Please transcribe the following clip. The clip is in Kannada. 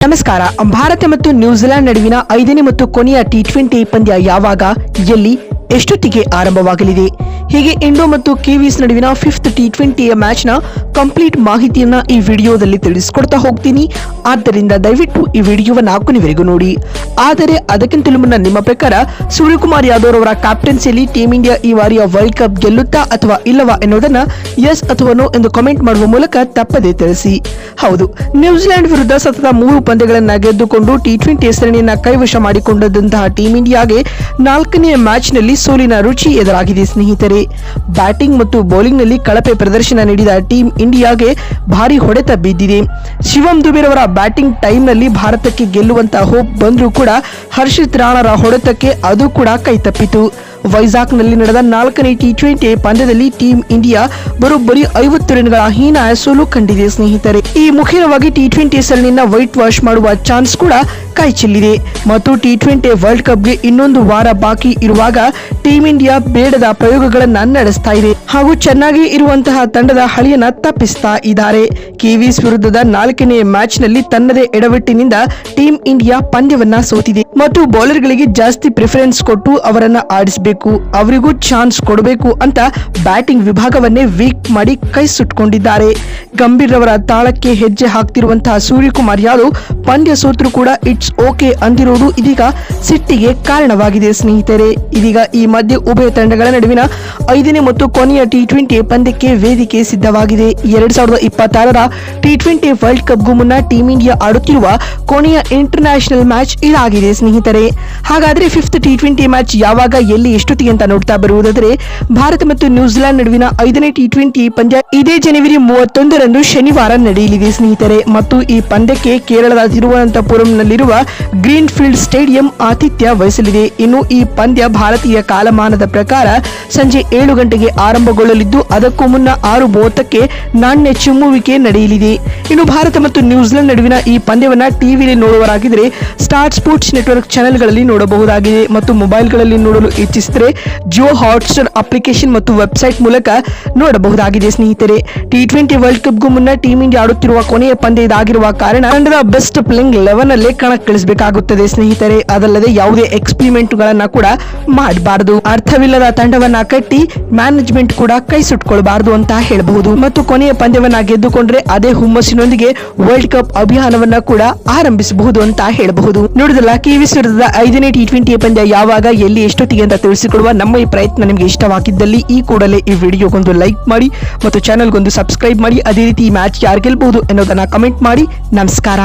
ನಮಸ್ಕಾರ. ಭಾರತ ಮತ್ತು ನ್ಯೂಜಿಲೆಂಡ್ ನಡುವಿನ ಐದನೇ ಮತ್ತು ಕೊನೆಯ ಟಿ ಟ್ವೆಂಟಿ ಪಂದ್ಯ ಯಾವಾಗ, ಎಲ್ಲಿ, ಎಷ್ಟೊತ್ತಿಗೆ ಆರಂಭವಾಗಲಿದೆ? ಹೀಗೆ ಇಂಡೋ ಮತ್ತು ಕಿವೀಸ್ ನಡುವಿನ ಫಿಫ್ತ್ ಟಿ ಟ್ವೆಂಟಿಯ ಮ್ಯಾಚ್ನ ಕಂಪ್ಲೀಟ್ ಮಾಹಿತಿಯನ್ನ ಈ ವಿಡಿಯೋದಲ್ಲಿ ತಿಳಿಸಿಕೊಡ್ತಾ ಹೋಗ್ತೀನಿ. ಆದ್ದರಿಂದ ದಯವಿಟ್ಟು ಈ ವಿಡಿಯೋವನ್ನು ಕೊನೆವರೆಗೂ ನೋಡಿ. ಆದರೆ ಅದಕ್ಕಿಂತಲೂ ಮುನ್ನ ನಿಮ್ಮ ಪ್ರಕಾರ ಸೂರ್ಯಕುಮಾರ್ ಯಾದವ್ ಅವರ ಕ್ಯಾಪ್ಟನ್ಸಿಯಲ್ಲಿ ಟೀಮ್ ಇಂಡಿಯಾ ಈ ಬಾರಿಯ ವರ್ಲ್ಡ್ ಕಪ್ ಗೆಲ್ಲುತ್ತಾ ಅಥವಾ ಇಲ್ಲವಾ ಎನ್ನುವುದನ್ನ ಎಸ್ ಅಥವಾ ನೋ ಎಂದು ಕಮೆಂಟ್ ಮಾಡುವ ಮೂಲಕ ತಪ್ಪದೇ ತಿಳಿಸಿ. ಹೌದು ನ್ಯೂಜಿಲೆಂಡ್ ವಿರುದ್ಧ ಸತತ ಮೂರು ಪಂದ್ಯಗಳನ್ನು ಗೆದ್ದುಕೊಂಡು ಟಿ ಟ್ವೆಂಟಿ ಸರಣಿಯನ್ನು ಕೈವಶ ಮಾಡಿಕೊಂಡಂತಹ ಟೀಮ್ ಇಂಡಿಯಾಗೆ ನಾಲ್ಕನೇ ಮ್ಯಾಚ್ನಲ್ಲಿ ಸೋಲಿನ ರುಚಿ ಎದುರಾಗಿದೆ ಸ್ನೇಹಿತರೆ. ಬ್ಯಾಟಿಂಗ್ ಮತ್ತು ಬೌಲಿಂಗ್ನಲ್ಲಿ ಕಳಪೆ ಪ್ರದರ್ಶನ ನೀಡಿದ ಟೀಂ ಇಂಡಿಯಾಗೆ ಭಾರಿ ಹೊಡೆತ ಬಿದ್ದಿದೆ ಶಿವಂ ದುಬೆರವರ ಬ್ಯಾಟಿಂಗ್ ಟೈಮ್ನಲ್ಲಿ ಭಾರತಕ್ಕೆ ಗೆಲ್ಲುವಂತಹ ಹೋಪ್ ಬಂದರೂ ಕೂಡ ಹರ್ಷಿತ್ ರಾಣರ ಹೊಡೆತಕ್ಕೆ ಅದು ಕೂಡ ಕೈತಪ್ಪಿತು ವೈಜಾಗ್ನಲ್ಲಿ ನಡೆದ ನಾಲ್ಕನೇ ಟಿ ಟ್ವೆಂಟಿ ಪಂದ್ಯದಲ್ಲಿ ಟೀಂ ಇಂಡಿಯಾ ಬರೋಬ್ಬರಿ ಐವತ್ತು ರನ್ಗಳ ಹೀನಾಯ ಸೋಲು ಕಂಡಿದೆ ಸ್ನೇಹಿತರೆ. ಈ ಮುಖ್ಯವಾಗಿ ಟಿ ಟ್ವೆಂಟಿ ಸರಣಿನ ವೈಟ್ ವಾಶ್ ಮಾಡುವ ಚಾನ್ಸ್ ಕೂಡ ಕೈಚೆಲ್ಲಿದೆ ಮತ್ತು ಟಿ ಟ್ವೆಂಟಿ ವರ್ಲ್ಡ್ ಕಪ್ಗೆ ಇನ್ನೊಂದು ವಾರ ಬಾಕಿ ಇರುವಾಗ ಟೀಂ ಇಂಡಿಯಾ ಬೇಡದ ಪ್ರಯೋಗಗಳನ್ನ ನಡೆಸ್ತಾ ಇದೆ. ಹಾಗೂ ಚೆನ್ನಾಗಿ ಇರುವಂತಹ ತಂಡದ ಹಳಿಯನ್ನ ತಪ್ಪಿಸ್ತಾ ಇದ್ದಾರೆ. ಕಿವೀಸ್ ವಿರುದ್ಧದ ನಾಲ್ಕನೇ ಮ್ಯಾಚ್ನಲ್ಲಿ ತನ್ನದೇ ಎಡವಟ್ಟಿನಿಂದ ಟೀಂ ಇಂಡಿಯಾ ಪಂದ್ಯವನ್ನ ಸೋತಿದೆ. ಮತ್ತು ಬೌಲರ್ಗಳಿಗೆ ಜಾಸ್ತಿ ಪ್ರಿಫರೆನ್ಸ್ ಕೊಟ್ಟು ಅವರನ್ನ ಆಡಿಸಬೇಕು. ಅವರಿಗೂ ಚಾನ್ಸ್ ಕೊಡಬೇಕು ಅಂತ ಬ್ಯಾಟಿಂಗ್ ವಿಭಾಗವನ್ನೇ ವೀಕ್ ಮಾಡಿ ಕೈ ಸುಟ್ಕೊಂಡಿದ್ದಾರೆ. ಗಂಭೀರ್ ಅವರ ತಾಳಕ್ಕೆ ಹೆಜ್ಜೆ ಹಾಕ್ತಿರುವಂತಹ ಸೂರ್ಯಕುಮಾರ್ ಯಾದವ್ ಪಂದ್ಯ ಸೋತರು ಕೂಡ ಇಟ್ಸ್ ಓಕೆ ಅಂದಿರೋದು ಇದೀಗ ಸಿಟ್ಟಿಗೆ ಕಾರಣವಾಗಿದೆ ಸ್ನೇಹಿತರೆ. ಇದೀಗ ಈ ಮಧ್ಯೆ ಉಭಯ ತಂಡಗಳ ನಡುವಿನ ಐದನೇ ಮತ್ತು ಕೊನೆಯ ಟಿ ಟ್ವೆಂಟಿ ಪಂದ್ಯಕ್ಕೆ ವೇದಿಕೆ ಸಿದ್ಧವಾಗಿದೆ. ಎರಡ್ ಸಾವಿರದ ಇಪ್ಪತ್ತಾರರ ಟಿ ಟ್ವೆಂಟಿ ವರ್ಲ್ಡ್ ಕಪ್ಗೂ ಮುನ್ನ ಟೀಮ್ ಇಂಡಿಯಾ ಆಡುತ್ತಿರುವ ಕೊನೆಯ ಇಂಟರ್ನ್ಯಾಷನಲ್ ಮ್ಯಾಚ್ ಇದಾಗಿದೆ ಸ್ನೇಹಿತರೆ. ಹಾಗಾದ್ರೆ ಫಿಫ್ತ್ ಟಿ ಟ್ವೆಂಟಿ ಮ್ಯಾಚ್ ಯಾವಾಗ, ಎಲ್ಲಿ ಎಷ್ಟೊತ್ತಿಗೆ ಅಂತ ನೋಡ್ತಾ ಬರುವುದಾದರೆ, ಭಾರತ ಮತ್ತು ನ್ಯೂಜಿಲೆಂಡ್ ನಡುವಿನ ಐದನೇ ಟಿ ಟ್ವೆಂಟಿ ಪಂದ್ಯ ಇದೇ ಜನವರಿ ಮೂವತ್ತೊಂದರಂದು ಶನಿವಾರ ನಡೆಯಲಿದೆ, ಸ್ನೇಹಿತರೆ. ಮತ್ತು ಈ ಪಂದ್ಯಕ್ಕೆ ಕೇರಳದ ತಿರುವನಂತಪುರಂನಲ್ಲಿರುವ ಗ್ರೀನ್ ಫೀಲ್ಡ್ ಸ್ಟೇಡಿಯಂ ಆತಿಥ್ಯ ವಹಿಸಲಿದೆ. ಇನ್ನು ಈ ಪಂದ್ಯ ಭಾರತೀಯ ಕಾಲಮಾನದ ಪ್ರಕಾರ ಸಂಜೆ ಏಳು ಗಂಟೆಗೆ ಆರಂಭಗೊಳ್ಳಲಿದ್ದು, ಅದಕ್ಕೂ ಮುನ್ನ ಆರು ಮೂವತ್ತಕ್ಕೆ ನಾಣ್ಯ ಚಿಮ್ಮುವಿಕೆ ನಡೆಯಲಿದೆ. ಇನ್ನು ಭಾರತ ಮತ್ತು ನ್ಯೂಜಿಲೆಂಡ್ ನಡುವಿನ ಈ ಪಂದ್ಯವನ್ನು ಟಿವಿಯಲ್ಲಿ ನೋಡುವರಾಗಿದ್ದರೆ ಸ್ಟಾರ್ ಸ್ಪೋರ್ಟ್ಸ್ ನೆಟ್ವರ್ಕ್ ಚಾನೆಲ್ಗಳಲ್ಲಿ ನೋಡಬಹುದಾಗಿದೆ ಮತ್ತು ಮೊಬೈಲ್ಗಳಲ್ಲಿ ನೋಡಲು ಇಚ್ಛಿಸಿದರೆ ಜಿಯೋ ಹಾಟ್ಸ್ಟಾರ್ ಅಪ್ಲಿಕೇಶನ್ ಮತ್ತು ವೆಬ್ಸೈಟ್ ಮೂಲಕ ನೋಡಬಹುದಾಗಿದೆ ಸ್ನೇಹಿತರೆ. ಟಿ ಟ್ವೆಂಟಿ ವರ್ಲ್ಡ್ ಕಪ್ಗೂ ಮುನ್ನ ಟೀಮ್ ಇಂಡಿಯಾ ಆಡುತ್ತಿರುವ ಕೊನೆಯ ಪಂದ್ಯ ಇದಾಗಿರುವ ಕಾರಣ ತಂಡದ ಬೆಸ್ಟ್ ಪ್ಲೇಯಿಂಗ್ ಲೆವೆನ್ ಅಲ್ಲೇ ಕಣಕ್ಕಿಳಿಸಬೇಕಾಗುತ್ತದೆ ಸ್ನೇಹಿತರೆ. ಅದಲ್ಲದೆ ಯಾವುದೇ ಎಕ್ಸ್ಪೆರಿಮೆಂಟ್ ಗಳನ್ನ ಕೂಡ ಮಾಡಬಾರದು. ಅರ್ಥವಿಲ್ಲದ ತಂಡವನ್ನ ಕಟ್ಟಿ ಮ್ಯಾನೇಜ್ಮೆಂಟ್ ಕೂಡ ಕೈ ಸುಟ್ಕೊಳ್ಬಾರದು ಅಂತ ಹೇಳಬಹುದು. ಮತ್ತು ಕೊನೆಯ ಪಂದ್ಯವನ್ನ ಗೆದ್ದುಕೊಂಡ್ರೆ ಅದೇ ಹುಮ್ಮಸ್ಸಿನೊಂದಿಗೆ ವರ್ಲ್ಡ್ ಕಪ್ ಅಭಿಯಾನವನ್ನ ಕೂಡ ಆರಂಭಿಸಬಹುದು ಅಂತ ಹೇಳಬಹುದು. ನೋಡಿದಲ್ಲ ಕಿವಿಸ್ ವಿರುದ್ಧದ ಐದನೇ ಟಿ ಟ್ವೆಂಟಿ ಪಂದ್ಯ ಯಾವಾಗ, ಎಲ್ಲಿ, ಎಷ್ಟೊತ್ತಿಗೆ ಅಂತ ತಿಳಿಸಿಕೊಡುವ ನಮ್ಮ ಈ ಪ್ರಯತ್ನ ನಿಮಗೆ ಇಷ್ಟವಾಗಿದ್ದಲ್ಲಿ ಈ ಕೂಡಲೇ ಈ ವಿಡಿಯೋಗೊಂದು ಲೈಕ್ ಮಾಡಿ ಮತ್ತು ಚಾನಲ್ಗೊಂದು ಸಬ್ಸ್ಕ್ರೈಬ್ ಮಾಡಿ. ಅದೇ ರೀತಿ ಈ ಮ್ಯಾಚ್ ಯಾರು ಗೆಲ್ಬಹುದು ಎನ್ನುವುದನ್ನು ಕಮೆಂಟ್ ಮಾಡಿ. ನಮಸ್ಕಾರ.